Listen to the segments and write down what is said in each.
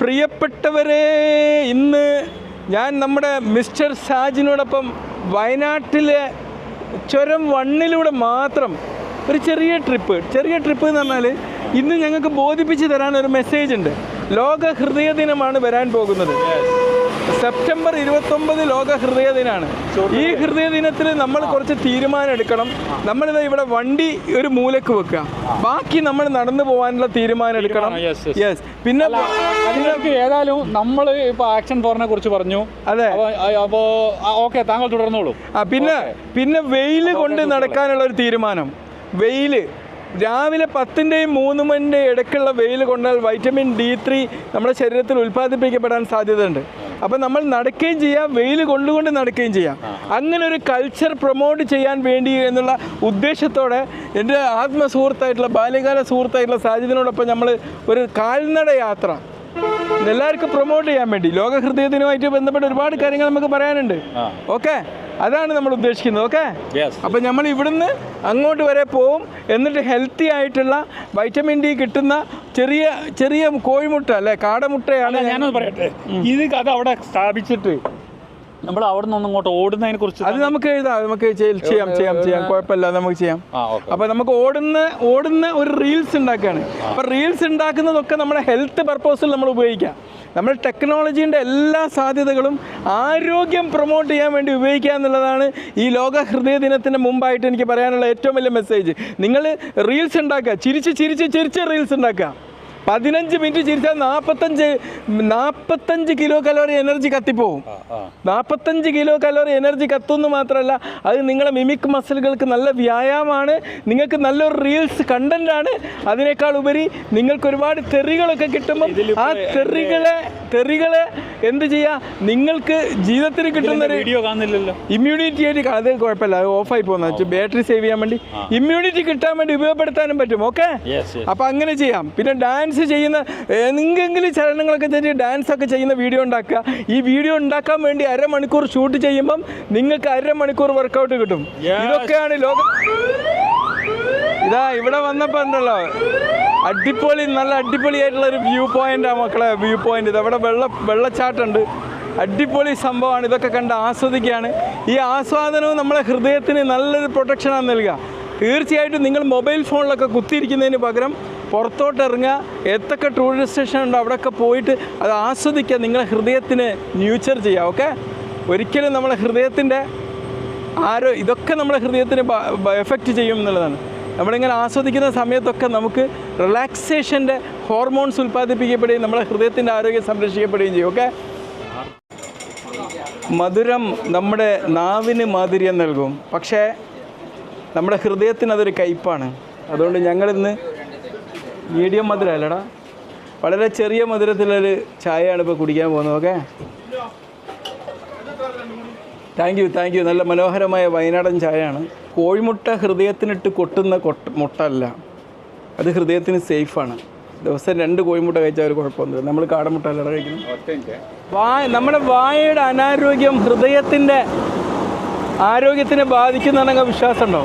പ്രിയപ്പെട്ടവരെ ഇന്ന് ഞാൻ നമ്മുടെ മിസ്റ്റർ ഷാജിനോടൊപ്പം വയനാട്ടിലെ ചുരം വണ്ണിലൂടെ മാത്രം ഒരു ചെറിയ ട്രിപ്പ്. ചെറിയ ട്രിപ്പ് എന്ന് പറഞ്ഞാൽ ഇന്ന് ഞങ്ങൾക്ക് ബോധിപ്പിച്ച് തരാൻ ഒരു മെസ്സേജ് ഉണ്ട്. ലോക ഹൃദയ ദിനമാണ് വരാൻ പോകുന്നത്. സെപ്റ്റംബർ ഇരുപത്തൊമ്പത് ലോക ഹൃദയ ദിനമാണ് ഈ ഹൃദയ ദിനത്തിൽ നമ്മൾ കുറച്ച് തീരുമാനം എടുക്കണം. നമ്മളിത് ഇവിടെ വണ്ടി ഒരു മൂലക്ക് വെക്കുക. ബാക്കി നമ്മൾ നടന്നു പോകാനുള്ള തീരുമാനം എടുക്കണം. യെസ് പിന്നെ ഏതായാലും നമ്മൾ ഇപ്പൊ ആക്ഷൻ ഫോറിനെ കുറിച്ച് പറഞ്ഞു. അതെ. അപ്പൊ അപ്പോ ഓക്കെ താങ്കൾ തുടർന്നോളൂ. ആ പിന്നെ പിന്നെ വെയിൽ കൊണ്ട് നടക്കാനുള്ള ഒരു തീരുമാനം. വെയിൽ രാവിലെ പത്തിന്റെയും മൂന്ന് മണിന്റെയും ഇടയ്ക്കുള്ള വെയിൽ കൊണ്ടാൽ വൈറ്റമിൻ ഡി ത്രീ നമ്മുടെ ശരീരത്തിൽ ഉൽപ്പാദിപ്പിക്കപ്പെടാൻ സാധ്യതയുണ്ട്. അപ്പം നമ്മൾ നടക്കുകയും ചെയ്യാം വെയിൽ കൊണ്ടുകൊണ്ട് നടക്കുകയും ചെയ്യാം. അങ്ങനെ ഒരു കൾച്ചർ പ്രൊമോട്ട് ചെയ്യാൻ വേണ്ടി എന്നുള്ള ഉദ്ദേശത്തോടെ എന്റെ ആത്മ സുഹൃത്തായിട്ടുള്ള ബാല്യകാല സുഹൃത്തായിട്ടുള്ള സാജിദിനോടൊപ്പം നമ്മൾ ഒരു കാൽനട യാത്ര എല്ലാവർക്കും പ്രൊമോട്ട് ചെയ്യാൻ വേണ്ടി ലോക ഹൃദയത്തിനുമായിട്ട് ബന്ധപ്പെട്ട് ഒരുപാട് കാര്യങ്ങൾ നമുക്ക് പറയാനുണ്ട്. ഓക്കെ? അതാണ് നമ്മൾ ഉദ്ദേശിക്കുന്നത് ഓക്കെ? അപ്പം നമ്മൾ ഇവിടുന്ന് അങ്ങോട്ട് വരെ പോവും. എന്നിട്ട് ഹെൽത്തി ആയിട്ടുള്ള വൈറ്റമിൻ ഡി കിട്ടുന്ന ചെറിയ ചെറിയ കോഴിമുട്ട അല്ലേ? കാടമുട്ടയാണ് ഞാൻ- ഞാനൊന്ന് പറയട്ടെ. ഇത് അത് അവിടെ സ്ഥാപിച്ചിട്ട് നമ്മൾ അവിടെ നിന്ന് ഇങ്ങോട്ട് ഓടുന്നതിനെ കുറിച്ച് അത് നമുക്ക് എഴുതാം നമുക്ക് ചെയ്യാം ചെയ്യാം ചെയ്യാം കുഴപ്പമില്ല നമുക്ക് ചെയ്യാം. അപ്പൊ നമുക്ക് ഓടുന്ന ഓടുന്ന ഒരു റീൽസ് ഉണ്ടാക്കുകയാണ്. അപ്പൊ റീൽസ് ഉണ്ടാക്കുന്നതൊക്കെ നമ്മുടെ ഹെൽത്ത് പർപ്പസിൽ നമ്മൾ ഉപയോഗിക്കാം. നമ്മൾ ടെക്നോളജീന്റെ എല്ലാ സാധ്യതകളും ആരോഗ്യം പ്രൊമോട്ട് ചെയ്യാൻ വേണ്ടി ഉപയോഗിക്കുക എന്നുള്ളതാണ് ഈ ലോക ഹൃദയ ദിനത്തിന് മുമ്പായിട്ട് എനിക്ക് പറയാനുള്ള ഏറ്റവും വലിയ മെസ്സേജ് നിങ്ങൾ റീൽസ് ഉണ്ടാക്കുക. ചിരിച്ച് ചിരിച്ച് ചിരിച്ച് റീൽസ് ഉണ്ടാക്കുക. പതിനഞ്ച് മിനിറ്റ് ചിരിച്ചാൽ നാൽപ്പത്തഞ്ച് നാൽപ്പത്തഞ്ച് കിലോ കലോറി എനർജി കത്തിപ്പോവും. നാപ്പത്തഞ്ച് നാൽപ്പത്തഞ്ച് കിലോ കലോറി എനർജി കത്തുമെന്ന് മാത്രമല്ല അത് നിങ്ങളെ മിമിക് മസിലുകൾക്ക് നല്ല വ്യായാമമാണ് നിങ്ങൾക്ക് നല്ലൊരു റീൽസ് കണ്ടന്റ് ആണ്. അതിനേക്കാൾ ഉപരി നിങ്ങൾക്ക് ഒരുപാട് തെറികളൊക്കെ കിട്ടുമ്പോൾ ആ തെറികളെ തെറികളെ എന്ത് ചെയ്യാ? നിങ്ങൾക്ക് ജീവിതത്തിൽ കിട്ടുന്ന വീഡിയോ കാണുന്നില്ലല്ലോ. ഇമ്മ്യൂണിറ്റി ആയിട്ട് അത് കുഴപ്പമില്ല അത് ഓഫായി പോകുന്ന. ബാറ്ററി സേവ് ചെയ്യാൻ വേണ്ടി ഇമ്മ്യൂണിറ്റി കിട്ടാൻ വേണ്ടി ഉപയോഗപ്പെടുത്താനും പറ്റും ഓക്കെ അപ്പൊ അങ്ങനെ ചെയ്യാം. പിന്നെ ഡാൻസ് ചെയ്യുന്ന എന്തെങ്കിലും ചലനങ്ങളൊക്കെ ചെയ്ത് ഡാൻസ് ഒക്കെ ചെയ്യുന്ന വീഡിയോ ഉണ്ടാക്കുക. ഈ വീഡിയോ ഉണ്ടാക്കാൻ വേണ്ടി അരമണിക്കൂർ ഷൂട്ട് ചെയ്യുമ്പം നിങ്ങൾക്ക് അരമണിക്കൂർ വർക്കൗട്ട് കിട്ടും. ഇതൊക്കെയാണ് ലോകം ഇതാ ഇവിടെ വന്നപ്പോ ഉണ്ടല്ലോ. അടിപൊളി നല്ല അടിപൊളിയായിട്ടുള്ള ഒരു വ്യൂ പോയിന്റ് ആ മക്കളെ വ്യൂ പോയിന്റ് ഇത് അവിടെ വെള്ള വെള്ളച്ചാട്ടമുണ്ട് അടിപൊളി സംഭവമാണ്. ഇതൊക്കെ കണ്ട് ആസ്വദിക്കുകയാണ്. ഈ ആസ്വാദനവും നമ്മളെ ഹൃദയത്തിന് നല്ലൊരു പ്രൊട്ടക്ഷനാണ് നൽകുക. തീർച്ചയായിട്ടും നിങ്ങൾ മൊബൈൽ ഫോണിലൊക്കെ കുത്തിയിരിക്കുന്നതിന് പകരം പുറത്തോട്ട് ഇറങ്ങുക എത്തൊക്കെ ടൂറിസ്റ്റ് സ്റ്റേഷൻ ഉണ്ടോ. അവിടെയൊക്കെ പോയിട്ട് അത് ആസ്വദിക്കുക. നിങ്ങളെ ഹൃദയത്തിന് ന്യൂച്ചർ ചെയ്യുക ഓക്കെ ഒരിക്കലും നമ്മളെ ഹൃദയത്തിന്റെ ആരോ ഇതൊക്കെ നമ്മളെ ഹൃദയത്തിന് എഫക്റ്റ് ചെയ്യും എന്നുള്ളതാണ്. നമ്മളിങ്ങനെ ആസ്വദിക്കുന്ന സമയത്തൊക്കെ നമുക്ക് റിലാക്സേഷന്റെ ഹോർമോൺസ് ഉൽപ്പാദിപ്പിക്കപ്പെടുകയും നമ്മളെ ഹൃദയത്തിന്റെ ആരോഗ്യം സംരക്ഷിക്കപ്പെടുകയും ചെയ്യും ഓക്കെ മധുരം നമ്മുടെ നാവിന് മാധുര്യം നൽകും. പക്ഷേ നമ്മുടെ ഹൃദയത്തിന് അതൊരു കയ്പാണ്. അതുകൊണ്ട് ഞങ്ങളിന്ന് മീഡിയം മധുരം അല്ലടാ വളരെ ചെറിയ മധുരത്തിലൊരു ചായയാണ് ഇപ്പോൾ കുടിക്കാൻ പോകുന്നത് okay thank you thank you നല്ല മനോഹരമായ വയനാടൻ ചായയാണ്. കോഴിമുട്ട ഹൃദയത്തിനിട്ട് കൊട്ടുന്ന കൊട്ട മുട്ട അല്ല അത് ഹൃദയത്തിന് സേഫാണ് ദിവസം രണ്ട് കോഴിമുട്ട കഴിച്ചാൽ ഒരു കുഴപ്പമൊന്നുമില്ല. നമ്മൾ കാടമുട്ട അല്ലട കഴിക്കുന്നത് വായ നമ്മുടെ വായയുടെ അനാരോഗ്യം ഹൃദയത്തിന്റെ ആരോഗ്യത്തിനെ ബാധിക്കുന്നതാണെങ്കിൽ വിശ്വാസമുണ്ടോ?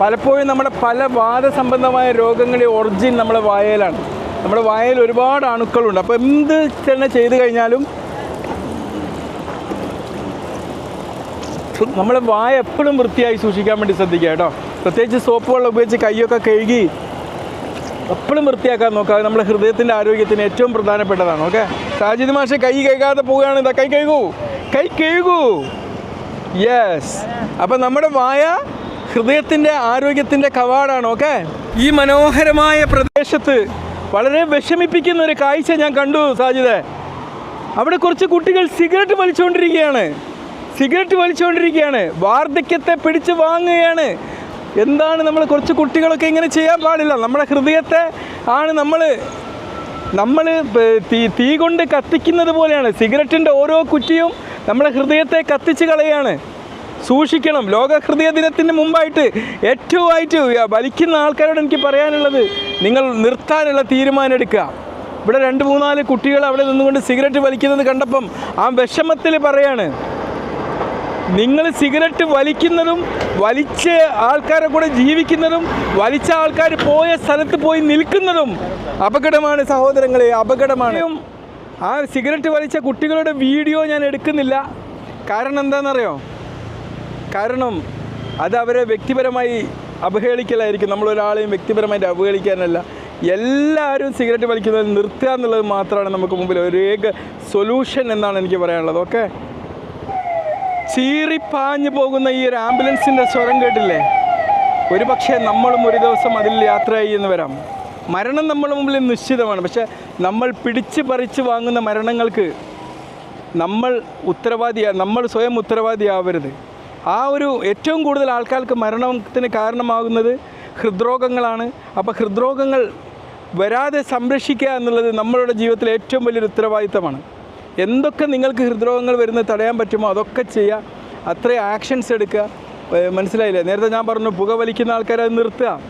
പലപ്പോഴും നമ്മുടെ പല വാദസംബന്ധമായ രോഗങ്ങളുടെ ഒറിജിൻ നമ്മുടെ വായയിലാണ്. നമ്മുടെ വായയിൽ ഒരുപാട് അണുക്കളുണ്ട്. അപ്പോൾ എന്ത് തന്നെ ചെയ്തു കഴിഞ്ഞാലും നമ്മുടെ വായ എപ്പോഴും വൃത്തിയായി സൂക്ഷിക്കാൻ വേണ്ടി ശ്രദ്ധിക്കുക കേട്ടോ. പ്രത്യേകിച്ച് സോപ്പ് വെള്ളം ഉപയോഗിച്ച് കൈയൊക്കെ കഴുകി എപ്പോഴും വൃത്തിയാക്കാൻ നോക്കുക. നമ്മുടെ ഹൃദയത്തിന്റെ ആരോഗ്യത്തിന് ഏറ്റവും പ്രധാനപ്പെട്ടതാണ്. ഓക്കെ? സാജിദ് മാഷെ കൈ കഴുകാതെ പോവുകയാണ്. ഇതാ കൈ കഴുകൂ. കൈ കഴുകൂ. യെസ് അപ്പം നമ്മുടെ വായ ഹൃദയത്തിന്റെ ആരോഗ്യത്തിന്റെ കവാടാണ് ഓക്കെ? ഈ മനോഹരമായ പ്രദേശത്ത് വളരെ വിഷമിപ്പിക്കുന്ന ഒരു കാഴ്ച ഞാൻ കണ്ടു സാജിത അവിടെ കുറച്ച് കുട്ടികൾ സിഗരറ്റ് വലിച്ചുകൊണ്ടിരിക്കുകയാണ്. സിഗരറ്റ് വലിച്ചുകൊണ്ടിരിക്കുകയാണ്. വാർദ്ധക്യത്തെ പിടിച്ചു വാങ്ങുകയാണ്. എന്താണ് നമ്മൾ കുറച്ച് കുട്ടികളൊക്കെ ഇങ്ങനെ ചെയ്യാൻ പാടില്ല? നമ്മുടെ ഹൃദയത്തെ ആണ് നമ്മൾ നമ്മൾ തീ തീ കൊണ്ട് കത്തിക്കുന്നത് പോലെയാണ്. സിഗരറ്റിന്റെ ഓരോ കുറ്റിയും നമ്മുടെ ഹൃദയത്തെ കത്തിച്ച് കളയാണ്. സൂക്ഷിക്കണം. ലോക ഹൃദയ ദിനത്തിന് മുമ്പായിട്ട് ഏറ്റവും ആയിട്ട് വലിക്കുന്ന ആൾക്കാരോട് എനിക്ക് പറയാനുള്ളത് നിങ്ങൾ നിർത്താനുള്ള തീരുമാനം എടുക്കുക. ഇവിടെ രണ്ട് മൂന്നാൽ കുട്ടികൾ അവിടെ നിന്നുകൊണ്ട് സിഗരറ്റ് വലിക്കുന്നത് കണ്ടപ്പം ആ വിഷമത്തിൽ പറയാണ് നിങ്ങൾ സിഗരറ്റ് വലിക്കുന്നതും വലിച്ച ആൾക്കാരെ കൂടെ ജീവിക്കുന്നതും വലിച്ച ആൾക്കാർ പോയ സ്ഥലത്ത് പോയി നിൽക്കുന്നതും അപകടമാണ് സഹോദരങ്ങളെ അപകടമാണ്. ആ സിഗരറ്റ് വലിച്ച കുട്ടികളുടെ വീഡിയോ ഞാൻ എടുക്കുന്നില്ല. കാരണം എന്താണെന്നറിയോ? കാരണം അത് അവരെ വ്യക്തിപരമായി അപഹേളിക്കലായിരിക്കും നമ്മളൊരാളെയും വ്യക്തിപരമായിട്ട് അവഹേളിക്കാനല്ല. എല്ലാവരും സിഗരറ്റ് വലിക്കുന്നത് നിർത്തുക എന്നുള്ളത് മാത്രമാണ് നമുക്ക് മുമ്പിൽ ഒരു ഏക സൊല്യൂഷൻ എന്നാണ് എനിക്ക് പറയാനുള്ളത്. ഓക്കെ ചീറിപ്പാഞ്ഞു പോകുന്ന ഈ ഒരു ആംബുലൻസിന്റെ സ്വരം കേട്ടില്ലേ? ഒരു പക്ഷേ നമ്മളും ഒരു ദിവസം അതിൽ യാത്ര ചെയ്യുന്നു വരാം. മരണം നമ്മുടെ മുമ്പിൽ നിശ്ചിതമാണ്. പക്ഷേ നമ്മൾ പിടിച്ച് പറിച്ച് വാങ്ങുന്ന മരണങ്ങൾക്ക് നമ്മൾ ഉത്തരവാദിയാ നമ്മൾ സ്വയം ഉത്തരവാദിയാവരുത്. ആ ഒരു ഏറ്റവും കൂടുതൽ ആൾക്കാർക്ക് മരണത്തിന് കാരണമാകുന്നത് ഹൃദ്രോഗങ്ങളാണ്. അപ്പോൾ ഹൃദ്രോഗങ്ങൾ വരാതെ സംരക്ഷിക്കുക എന്നുള്ളത് നമ്മളുടെ ജീവിതത്തിലെ ഏറ്റവും വലിയൊരു ഉത്തരവാദിത്തമാണ്. എന്തൊക്കെ നിങ്ങൾക്ക് ഹൃദ്രോഗങ്ങൾ വരുന്നത് തടയാൻ പറ്റുമോ അതൊക്കെ ചെയ്യുക. അത്രയും ആക്ഷൻസ് എടുക്കുക. മനസ്സിലായില്ല? നേരത്തെ ഞാൻ പറഞ്ഞു പുക വലിക്കുന്ന ആൾക്കാരെ നിർത്തുക.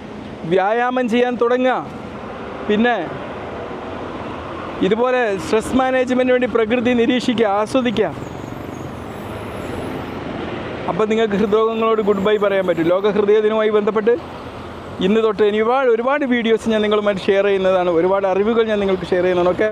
വ്യായാമം ചെയ്യാൻ തുടങ്ങുക. പിന്നെ ഇതുപോലെ സ്ട്രെസ് മാനേജ്മെന്റിന് വേണ്ടി പ്രകൃതി നിരീക്ഷിക്കുക ആസ്വദിക്കുക. അപ്പോൾ നിങ്ങൾക്ക് ഹൃദ്രോഗങ്ങളോട് ഗുഡ് ബൈ പറയാൻ പറ്റും. ലോക ഹൃദയ ദിനവുമായി ബന്ധപ്പെട്ട് ഇന്ന് തൊട്ട് ഇനി ഒരുപാട് ഒരുപാട് വീഡിയോസ് ഞാൻ നിങ്ങളുമായിട്ട് ഷെയർ ചെയ്യുന്നതാണ്. ഒരുപാട് അറിവുകൾ ഞാൻ നിങ്ങൾക്ക് ഷെയർ ചെയ്യുന്നതാണ്. ഓക്കെ